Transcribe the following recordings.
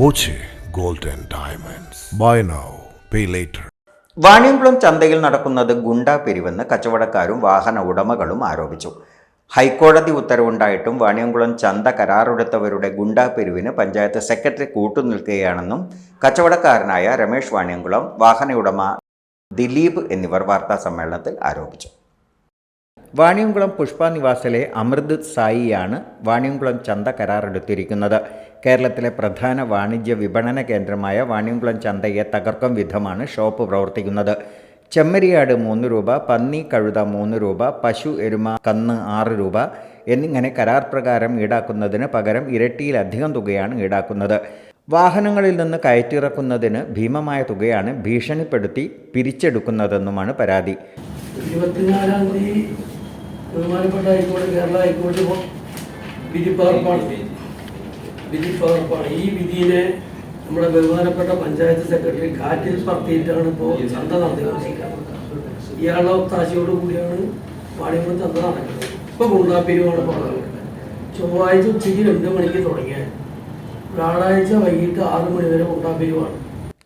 Boche gold diamonds. Buy now pay later. Vaniyamkulam ചന്തയിൽ നടക്കുന്നത് ഗുണ്ടാ പിരിവെന്ന് കച്ചവടക്കാരും വാഹന ഉടമകളും ആരോപിച്ചു. ഹൈക്കോടതി ഉത്തരവുണ്ടായിട്ടും വാണിയംകുളം ചന്ത കരാറെടുത്തവരുടെ ഗുണ്ടാ പിരിവിന് പഞ്ചായത്ത് സെക്രട്ടറി കൂട്ടുനിൽക്കുകയാണെന്നും കച്ചവടക്കാരനായ രമേഷ് വാണിയംകുളം വാഹന ഉടമ ദിലീപ് എന്നിവർ വാർത്താ സമ്മേളനത്തിൽ ആരോപിച്ചു. വാണിയംകുളം പുഷ്പ നിവാസിലെ അമൃത് സായിയാണ് വാണിയംകുളം ചന്ത കരാറെടുത്തിരിക്കുന്നത്. കേരളത്തിലെ പ്രധാന വാണിജ്യ വിപണന കേന്ദ്രമായ വാണിയംകുളം ചന്തയെ തകർക്കും വിധമാണ് ഷോപ്പ് പ്രവർത്തിക്കുന്നത്. ചെമ്മരിയാട് മൂന്ന് രൂപ പന്നി കഴുത മൂന്ന് രൂപ പശു എരുമ കന്ന് ആറ് രൂപ എന്നിങ്ങനെ കരാർ പ്രകാരം ഈടാക്കുന്നതിന് പകരം ഇരട്ടിയിലധികം തുകയാണ് ഈടാക്കുന്നത്. വാഹനങ്ങളിൽ നിന്ന് കയറ്റിറക്കുന്നതിന് ഭീമമായ തുകയാണ് ഭീഷണിപ്പെടുത്തി പിരിച്ചെടുക്കുന്നതെന്നുമാണ് പരാതി. ഇരുപത്തിനാലാം തീയതി ബഹുമാനപ്പെട്ട ഹൈക്കോടതി കേരള ഹൈക്കോടതി വിധി പകർപ്പാണ്. വിധി പകർപ്പാണ്. ഈ വിധിയിലെ നമ്മുടെ ബഹുമാനപ്പെട്ട പഞ്ചായത്ത് സെക്രട്ടറി കാറ്റിൽ പറത്തിയിട്ടാണ് ഇപ്പോൾ ചന്ത നടത്തിക്കൊണ്ടിരിക്കുന്നത്. ഇയാളുടെ ഒത്താശയോട് കൂടിയാണ് വാണിയമ്പലം ചന്ത നടക്കുന്നത്. ഇപ്പോൾ ഗുണ്ടാപ്പിരിവാണ് ഇപ്പോൾ നടക്കുന്നത്. ചൊവ്വാഴ്ച ഉച്ചയ്ക്ക് രണ്ട് മണിക്ക് തുടങ്ങിയ വ്യാഴാഴ്ച വൈകിട്ട് ആറ് മണി വരെ ഗുണ്ടാപ്പിരിവാണ്.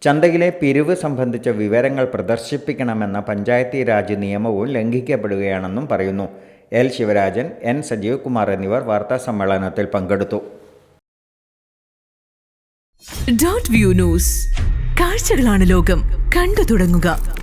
ചന്തയിലെ പിരിവ് സംബന്ധിച്ച വിവരങ്ങൾ പ്രദർശിപ്പിക്കണമെന്ന പഞ്ചായത്തി രാജ് നിയമവും ലംഘിക്കപ്പെടുകയാണെന്നും പറയുന്നു. എൽ ശിവരാജൻ എൻ സജീവ് കുമാർ എന്നിവർ വാർത്താ സമ്മേളനത്തിൽ പങ്കെടുത്തു. View news. കാഴ്ചകളാണ് ലോകം. കണ്ടു തുടങ്ങുക.